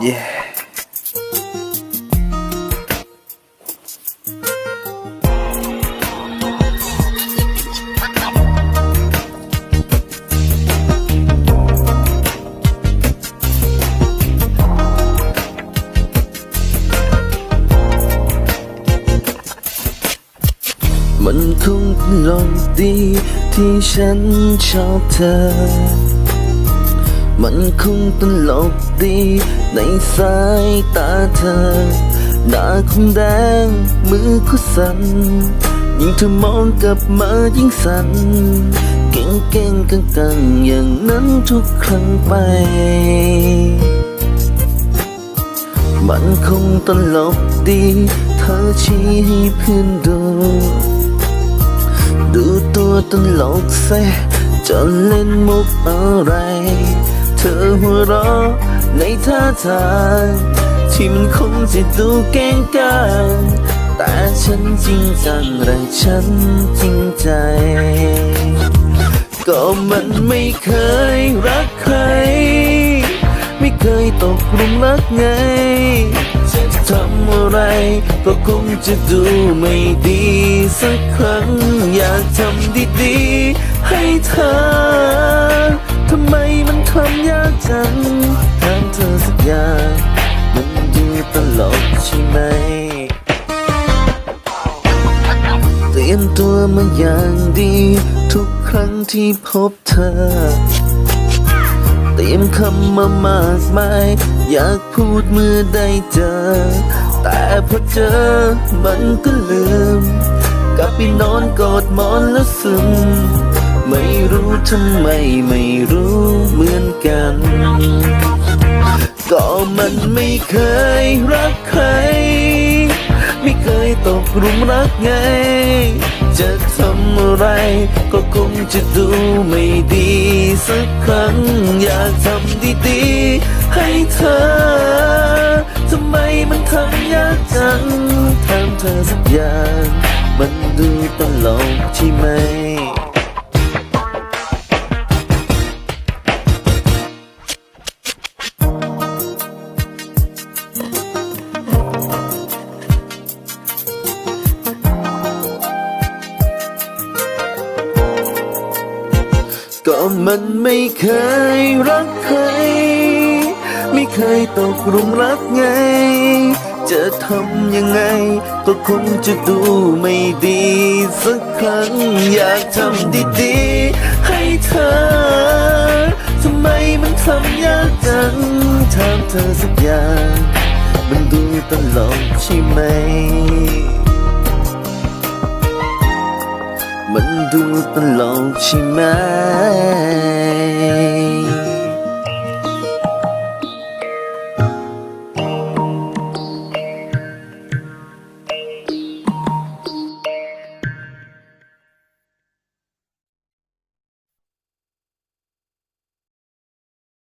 yeah มันคงตลกดีที่ฉันชอบเธอ มันคงตลกดีในสายตาเธอหน้าคงแดงมือก็สั่นยิ่งเธอมองกลับมายิ่งสั่นเก่งเก่งกังกังอย่างนั้นทุกครั้งไป มันคงตลกดี เธอชี้ให้เพื่อนดู ดูตัวตลกเซจะเล่นมุกอะไร เธอหัวเราะในท่าทางที่มันคงจะดูเก่งกาจแต่ฉันจริงจังไรฉันจริงใจ ก็มันไม่เคยรักใคร ไม่เคยตกหลุมรักไงจะทำอะไรก็คงจะดูไม่ดีสักครั้ง อยากทำดีๆให้เธอ ไมมันทำยากจังถามเธอสักอย่างมันดูตลกใช่ไหมเตรียมตัวมาอย่างดี ทุกครั้งที่พบเธอ เตรียมคำมามากมาย อยากพูดเมื่อได้เจอ แต่พอเจอมันก็ลืมกลับไปนอนกอดหมอนแล้วซึม ไม่รู้ทำไมไม่รู้เหมือนกัน ก็มันไม่เคยรักใคร ไม่เคยตกหลุมรักไง จะทำอะไรก็คงจะดูไม่ดีสักครั้ง อยากทำดีๆให้เธอ ทำไมมันทำยากจังถามเธอสักอย่าง มันดูตลกใช่ไหม ก็มันไม่เคยรักใคร ไม่เคยตกหลุมรักไง จะทำยังไง ก็คงจะดูไม่ดีสักครั้ง อยากทำดีๆ ให้เธอ ทำไมมันทำยากจังถามเธอสักอย่าง มันดูตลกใช่ไหม มันดูตลอกใช่ไหม